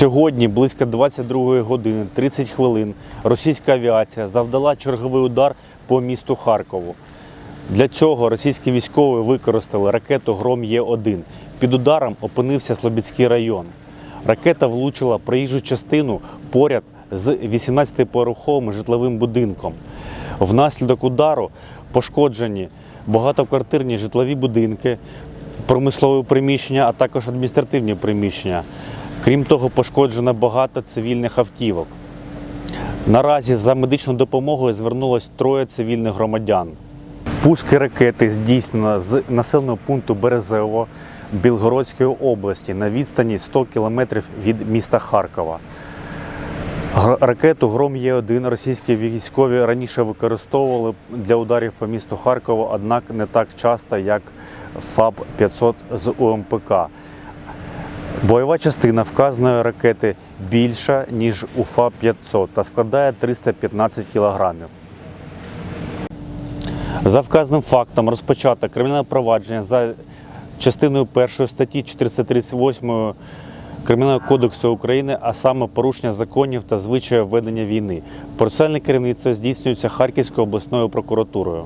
Сьогодні близько 22 години 30 хвилин російська авіація завдала черговий удар по місту Харкову. Для цього російські військові використали ракету Гром Є-1. Під ударом опинився Слобідський район. Ракета влучила проїжджу частину поряд з 18-пороховим житловим будинком. Внаслідок удару пошкоджені багатоквартирні житлові будинки, промислові приміщення, а також адміністративні приміщення. Крім того, пошкоджено багато цивільних автівок. Наразі за медичною допомогою звернулось троє цивільних громадян. Пуски ракети здійснено з населеного пункту Березево Білгородської області на відстані 100 кілометрів від міста Харкова. Ракету Гром Є-1 російські військові раніше використовували для ударів по місту Харкову, однак не так часто, як ФАБ-500 з УМПК. Бойова частина вказаної ракети більша, ніж у ФАБ-500 та складає 315 кілограмів. За вказаним фактом розпочато кримінальне провадження за частиною першої статті 438 Кримінального кодексу України, а саме порушення законів та звичаїв ведення війни. Процесуальне керівництво здійснюється Харківською обласною прокуратурою.